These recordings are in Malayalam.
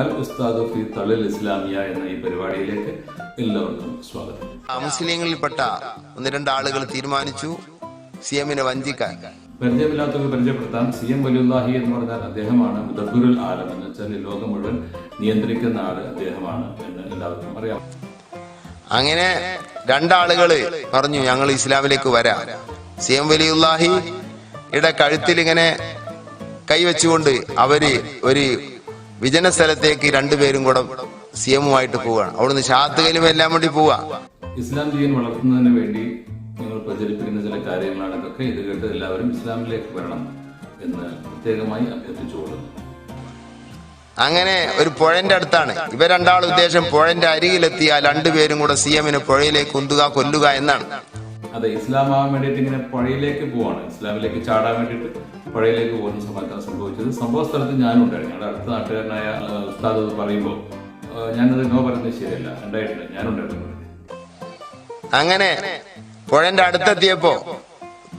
അൽ ഉസ്താദ് ഫി തളിൽ ഇസ്ലാമിയ എന്ന ഈ പരിപാടിയിലേക്ക് എല്ലാവർക്കും സ്വാഗതം. മുസ്ലിങ്ങളിൽപ്പെട്ട ഒന്ന് രണ്ട് ആളുകൾ തീരുമാനിച്ചു. സി എമ്മിനെ വഞ്ചിക്കാൻ. പരിചയമില്ലാത്തവർക്ക് പരിചയപ്പെടുത്താം. സി എം വലിയുല്ലാഹി എന്ന് പറഞ്ഞാൽ അദ്ദേഹമാണ് മുദബുരുൽ ആലം എന്ന് വെച്ചാൽ ലോകം മുഴുവൻ നിയന്ത്രിക്കുന്ന ആൾ അദ്ദേഹമാണ് എന്ന് എല്ലാവർക്കും അറിയാം. അങ്ങനെ രണ്ടാളുകൾ പറഞ്ഞു ഞങ്ങൾ ഇസ്ലാമിലേക്ക് വരാം. സി എം വലിയുല്ലാഹിയുടെ കഴുത്തിൽ ഇങ്ങനെ കൈവച്ചുകൊണ്ട് അവർ ഒരു വിജന സ്ഥലത്തേക്ക് രണ്ടുപേരും കൂടെ സി എമ്മുമായിട്ട് പോവുകയാണ്. അവിടുന്ന് ഷാത്തുകയിലും എല്ലാം വേണ്ടി പോവാ ഇസ്ലാം ജീവൻ വളർത്തുന്നതിന് വേണ്ടി നിങ്ങൾ പ്രചരിപ്പിക്കുന്ന ചില കാര്യങ്ങളാണ് ഇതൊക്കെ ഇത് കേട്ട് എല്ലാവരും ഇസ്ലാമിലേക്ക് വരണം എന്ന് പ്രത്യേകമായി അഭ്യർത്ഥിച്ചുകൊള്ളുന്നു. അങ്ങനെ ഒരു പുഴന്റെ അടുത്താണ്. ഇവ രണ്ടാളും ഉദ്ദേശം പുഴന്റെ അരികിലെത്തിയാൽ രണ്ടുപേരും കൂടെ സി എമ്മിനെ പുഴയിലേക്ക് ഉന്തുക കൊല്ലുക എന്നാണ്. അതെ ഇസ്ലാം ആവാൻ വേണ്ടിയിട്ട് ഇങ്ങനെ പുഴയിലേക്ക് പോവാണ്. ഇസ്ലാമിലേക്ക് ചാടാൻ വേണ്ടിയിട്ട് പുഴയിലേക്ക് പോകുന്ന സമയത്താണ് സംഭവിച്ചത്. സംഭവ സ്ഥലത്ത് ഞാനും ഉണ്ടായിരുന്നു ഞങ്ങളുടെ അടുത്ത നാട്ടുകാരനായ ഉസ്താദ് പറയുമ്പോൾ ഞാനത് നോ പറയുന്നത് ശരിയല്ല. ഉണ്ടായിട്ടില്ല ഞാനുണ്ടായിരുന്നു അങ്ങനെ പുഴന്റെ അടുത്തെത്തിയപ്പോ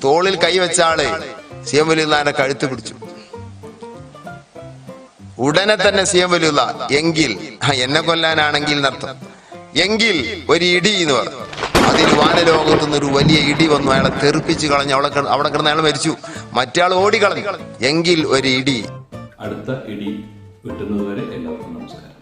തോളിൽ കൈവച്ച ആൾ സി എം വലിയുള്ള കഴുത്ത് പിടിച്ചു. ഉടനെ തന്നെ സി എം വലിയുള്ള എങ്കിൽ എന്നെ കൊല്ലാനാണെങ്കിൽ എന്നർത്ഥം എങ്കിൽ ഒരു ഇടി എന്ന് പറഞ്ഞു. അതിൽ വാനലോകത്തു നിന്ന് ഒരു വലിയ ഇടി വന്നു. അയാളെ തെറിപ്പിച്ച് കളഞ്ഞു കിടന്ന് അവിടെ കിടന്ന് അയാൾ മരിച്ചു. മറ്റയാൾ ഓടിക്കളഞ്ഞു. എങ്കിൽ ഒരു ഇടി. അടുത്ത ഇടി കിട്ടുന്നതുവരെ എല്ലാവർക്കും നമസ്കാരം.